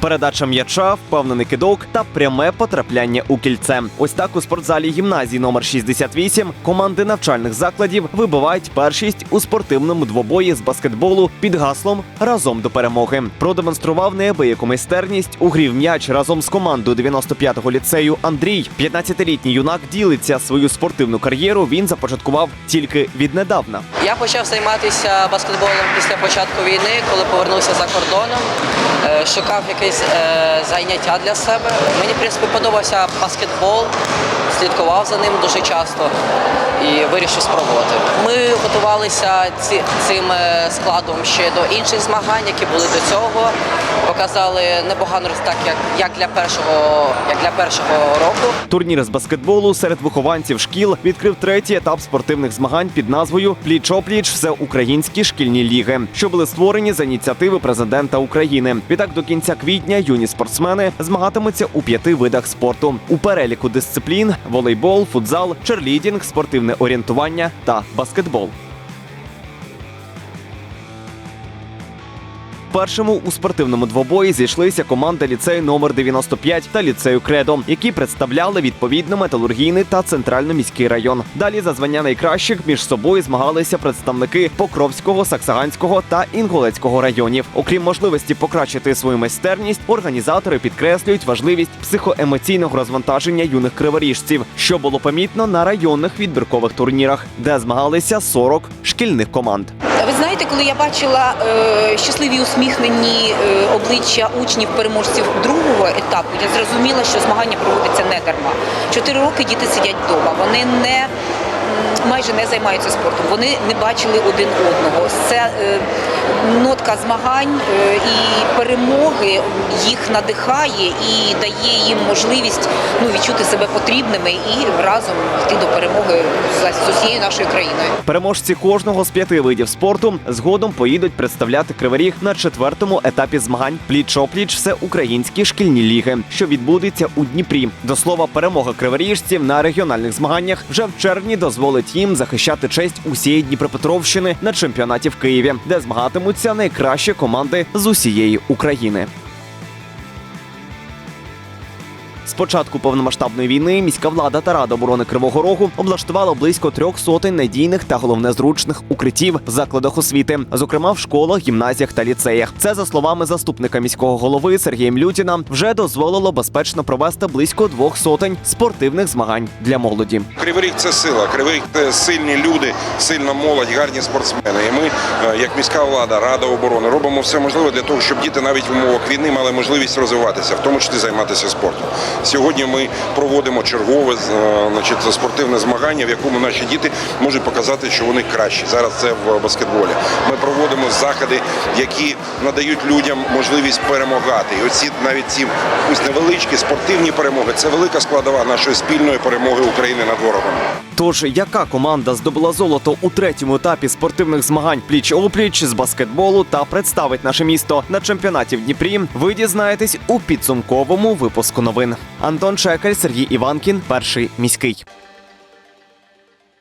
Передача м'яча, впевнений кидок та пряме потрапляння у кільце. Ось так у спортзалі гімназії номер 68 команди навчальних закладів вибивають першість у спортивному двобої з баскетболу під гаслом разом до перемоги. Продемонстрував неабияку майстерність у грі в м'яч разом з командою 95-го ліцею Андрій. 15-літній юнак ділиться свою спортивну кар'єру. Він започаткував тільки віднедавна. Я почав займатися баскетболом після початку війни, коли повернувся за кордоном. Е, Шукав якесь е, заняття для себе. Мені, в принципі, подобався баскетбол, слідкував за ним дуже часто і вирішив спробувати. Готувалися ці, цим е, складом ще до інших змагань, які були до цього. Показали непоганий результат як, як, для першого, як для першого року. Турнір з баскетболу серед вихованців шкіл відкрив третій етап спортивних змагань під назвою Пліч-опліч всеукраїнські шкільні ліги, що були створені за ініціативи президента України. Відтак до кінця квітня юні спортсмени змагатимуться у п'яти видах спорту. У переліку дисциплін волейбол, футзал, черлідінг, спортивне орієнтування та баскетбол. Першому у спортивному двобої зійшлися команди ліцею номер 95 та ліцею Кредо, які представляли відповідно металургійний та центрально-міський район. Далі за звання найкращих між собою змагалися представники Покровського, Саксаганського та Інгулецького районів. Окрім можливості покращити свою майстерність, організатори підкреслюють важливість психоемоційного розвантаження юних криворіжців, що було помітно на районних відбіркових турнірах, де змагалися 40 шкільних команд. Ви знаєте, коли я бачила е, щасливі усміхнені е, обличчя учнів переможців другого етапу, я зрозуміла, що змагання проводиться не дарма. Чотири роки діти сидять вдома. Вони не майже не займаються спортом. Вони не бачили один одного. Це е, нотка змагань е, і перемоги їх надихає і дає їм можливість ну, відчути себе потрібними і разом йти до перемоги з, усією нашою країною. Переможці кожного з п'яти видів спорту згодом поїдуть представляти Кривий на четвертому етапі змагань пліч-опліч всеукраїнські шкільні ліги, що відбудеться у Дніпрі. До слова, перемога криворіжців на регіональних змаганнях вже в червні дозволить їм захищати честь усієї Дніпропетровщини на чемпіонаті в Києві, де змагатимуться найкращі команди з усієї України. З початку повномасштабної війни міська влада та рада оборони Кривого Рогу облаштувала близько трьох сотень надійних та головне зручних укриттів в закладах освіти, зокрема в школах, гімназіях та ліцеях. Це за словами заступника міського голови Сергія Млютіна, вже дозволило безпечно провести близько двох сотень спортивних змагань для молоді. Кривий Ріг – це сила. Кривий Ріг – це сильні люди, сильна молодь, гарні спортсмени. І ми, е, як міська влада, рада оборони, робимо все можливе для того, щоб діти навіть в умовах війни мали можливість розвиватися, в тому числі займатися спортом. Сьогодні ми проводимо чергове е, значить, спортивне змагання, в якому наші діти можуть показати, що вони кращі. Зараз це в баскетболі. Ми проводимо заходи, які надають людям можливість перемагати. І оці навіть ці пусть невеличкі спортивні перемоги це велика складова нашої спільної перемоги України над ворогом. Тож, яка команда здобула золото у третьому етапі спортивних змагань пліч-опліч з баскетболу та представить наше місто на чемпіонаті в Дніпрі, ви дізнаєтесь у підсумковому випуску новин. Антон Шекель, Сергій Іванкін, перший міський.